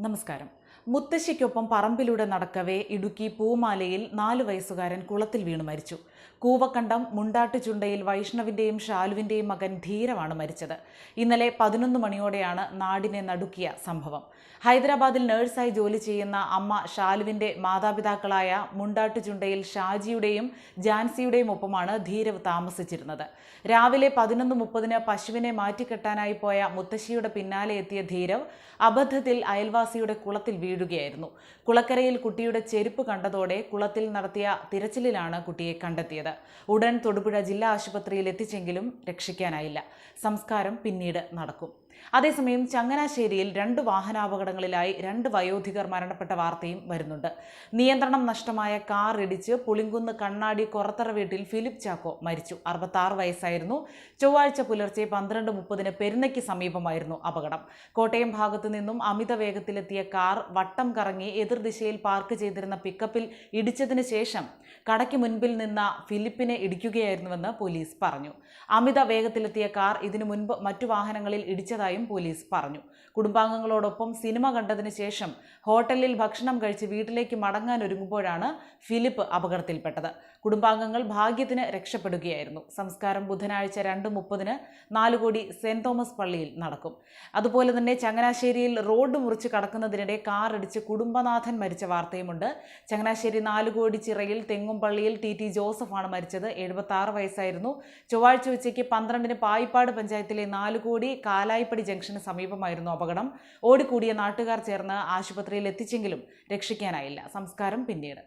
നമസ്കാരം. മുത്തശ്ശിക്കൊപ്പം പറമ്പിലൂടെ നടക്കവേ ഇടുക്കി പൂമാലയിൽ നാലു വയസ്സുകാരൻ കുളത്തിൽ വീണു മരിച്ചു. കൂവക്കണ്ടം മുണ്ടാട്ടുചുണ്ടയിൽ വൈഷ്ണവിന്റെയും ഷാലുവിന്റെയും മകൻ ധീരമാണ് മരിച്ചത്. ഇന്നലെ പതിനൊന്ന് മണിയോടെയാണ് നാടിനെ നടുക്കിയ സംഭവം. ഹൈദരാബാദിൽ നഴ്സായി ജോലി ചെയ്യുന്ന അമ്മ ഷാലുവിന്റെ മാതാപിതാക്കളായ മുണ്ടാട്ടുചുണ്ടയിൽ ഷാജിയുടെയും ജാൻസിയുടെയും ഒപ്പമാണ് ധീരവ് താമസിച്ചിരുന്നത്. രാവിലെ പതിനൊന്ന് മുപ്പതിന് പശുവിനെ മാറ്റിക്കെട്ടാനായി പോയ മുത്തശ്ശിയുടെ പിന്നാലെ എത്തിയ ധീരവ് അബദ്ധത്തിൽ അയൽവാസിയുടെ കുളത്തിൽ വീഴുകയായിരുന്നു കുളക്കരയിൽ കുട്ടിയുടെ ചെരുപ്പ് കണ്ടതോടെ കുളത്തിൽ നടത്തിയ തിരച്ചിലിലാണ് കുട്ടിയെ കണ്ടെത്തിയത്. ഉടൻ തൊടുപുഴ ജില്ലാ ആശുപത്രിയിൽ എത്തിച്ചെങ്കിലും രക്ഷിക്കാനായില്ല. സംസ്കാരം പിന്നീട് നടക്കും. അതേസമയം ചങ്ങനാശ്ശേരിയിൽ രണ്ട് വാഹനാപകടങ്ങളിലായി രണ്ട് വയോധികർ മരണപ്പെട്ട വാർത്തയും വരുന്നുണ്ട്. നിയന്ത്രണം നഷ്ടമായ കാർ ഇടിച്ച് പുളിങ്കുന്ന് കണ്ണാടി കൊറത്തറ വീട്ടിൽ ഫിലിപ്പ് ചാക്കോ മരിച്ചു. അറുപത്താറ് വയസ്സായിരുന്നു. ചൊവ്വാഴ്ച പുലർച്ചെ പന്ത്രണ്ട് മുപ്പതിന് പെരുന്നയ്ക്ക് സമീപമായിരുന്നു അപകടം. കോട്ടയം ഭാഗത്തു നിന്നും അമിത വേഗത്തിലെത്തിയ കാർ വട്ടം കറങ്ങി എതിർദിശയിൽ പാർക്ക് ചെയ്തിരുന്ന പിക്കപ്പിൽ ഇടിച്ചതിന് ശേഷം കടയ്ക്ക് മുൻപിൽ നിന്ന ഫിലിപ്പിനെ ഇടിക്കുകയായിരുന്നുവെന്ന് പോലീസ് പറഞ്ഞു. അമിത വേഗത്തിലെത്തിയ കാർ ഇതിനു മുൻപ് മറ്റു വാഹനങ്ങളിൽ ഇടിച്ചതായും പോലീസ് പറഞ്ഞു. കുടുംബാംഗങ്ങളോടൊപ്പം സിനിമ കണ്ടതിന് ശേഷം ഹോട്ടലിൽ ഭക്ഷണം കഴിച്ച് വീട്ടിലേക്ക് മടങ്ങാൻ ഒരുങ്ങുമ്പോഴാണ് ഫിലിപ്പ് അപകടത്തിൽപ്പെട്ടത്. കുടുംബാംഗങ്ങൾ ഭാഗ്യത്തിന് രക്ഷപ്പെടുകയായിരുന്നു. സംസ്കാരം ബുധനാഴ്ച രണ്ട് മുപ്പതിന് നാലുകോടി സെന്റ് തോമസ് പള്ളിയിൽ നടക്കും. അതുപോലെ തന്നെ ചങ്ങനാശ്ശേരിയിൽ റോഡ് മുറിച്ച് കടക്കുന്നതിനിടെ കാർ ഇടിച്ച് കുടുംബനാഥൻ മരിച്ച വാർത്തയുമുണ്ട്. ചങ്ങനാശ്ശേരി നാലുകോടി ചിറയിൽ തെങ്ങുംപള്ളിയിൽ ടി ടി ജോസഫാണ് മരിച്ചത്. എഴുപത്തി വയസ്സായിരുന്നു. ചൊവ്വാഴ്ച ഉച്ചയ്ക്ക് പന്ത്രണ്ടിന് പായിപ്പാട് പഞ്ചായത്തിലെ നാലുകോടി കാലായിപ്പടി ജംഗ്ഷന് സമീപമായിരുന്നു അപകടം. ഓടിക്കൂടിയ നാട്ടുകാർ ചേർന്ന് ആശുപത്രിയിൽ എത്തിച്ചെങ്കിലും രക്ഷിക്കാനായില്ല. സംസ്കാരം പിന്നീട്.